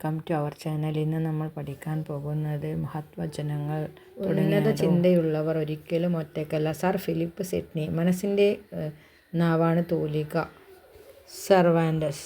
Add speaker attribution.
Speaker 1: Welcome to our channel ഇന്ന് നമ്മൾ പഠിക്കാൻ പോകുന്നത് മഹത്വചനങ്ങൾ
Speaker 2: ഉന്നത ചിന്തയുള്ളവർ ഒരിക്കലും ഒറ്റയ്ക്കല്ല. സർ ഫിലിപ്പ് സിഡ്നി മനസ്സിന്റെ നാവാണ് തൂലിക. സർവാൻഡസ്